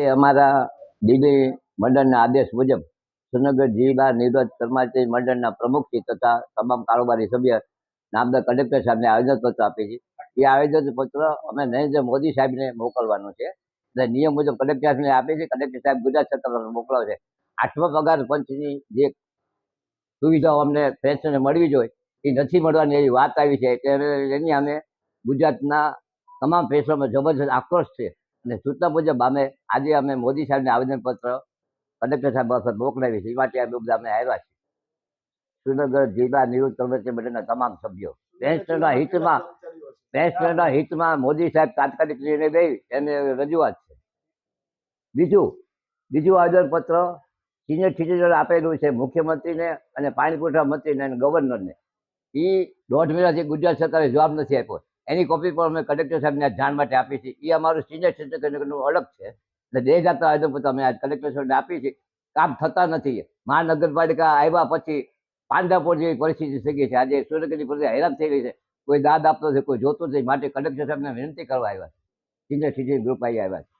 એ અમારા ડીબી મંડળના આદેશ મુજબ સુરનગર જિલ્લા નિવૃત્ત કર્મચારી મંડળના પ્રમુખશ્રી તથા તમામ કારોબારી સભ્ય નામદાર કલેક્ટર સાહેબને આવેદનપત્ર આપીએ છીએ. એ આવેદનપત્ર અમે નરેન્દ્ર મોદી સાહેબને મોકલવાનું છે એટલે નિયમ મુજબ કલેક્ટર સાહેબને આપીએ છીએ. કલેક્ટર સાહેબ ગુજરાત સરકાર મોકલાવે છે. આઠમા પગાર પંચની જે સુવિધાઓ અમને પેન્શનને મળવી જોઈએ એ નથી મળવાની એવી વાત આવી છે. એટલે એની અમે ગુજરાતના તમામ પેન્શનમાં જબરજસ્ત આક્રોશ છે. અને સૂચના મુજબ અમે, આજે અમે મોદી સાહેબને આવેદનપત્ર કલેક્ટર સાહેબ વખત મોકલાવી છે એ માટે અમે બધા અમે આવ્યા છીએ. શ્રીનગર જિલ્લા નિવૃત્ત કમિટી મંડળના તમામ સભ્યો. પેન્શનના હિતમાં પેન્શનના હિતમાં મોદી સાહેબ તાત્કાલિક નિર્ણય દઈ એને રજૂઆત છે. બીજું બીજું આવેદનપત્ર સિનિયર સિટીઝન આપેલું છે મુખ્યમંત્રીને અને પાણી પુરવઠા મંત્રીને અને ગવર્નરને. એ દોઢ મહિનાથી ગુજરાત સરકારે જવાબ નથી આપ્યો. એની કોપી પણ અમે કલેક્ટર સાહેબને જાણ માટે આપી છે. એ અમારું સિનિયર સિટીઝનનું અલગ છે. એટલે બે જાતના આવેદનપત્ર અમે આજ કલેક્ટર સાહેબને આપી છે. કામ થતા નથી. મહાનગરપાલિકા આવ્યા પછી પાંડાપોર જેવી પરિસ્થિતિ થઈ છે. આજે સુરતની પરિસ્થિતિ હેરાન થઈ ગઈ છે. કોઈ દાદ આપતો નથી, કોઈ જોતો નથી. માટે કલેક્ટર સાહેબને વિનંતી કરવા આવ્યા સિનિયર સિટીઝન ગ્રુપ આવી આવ્યા છે.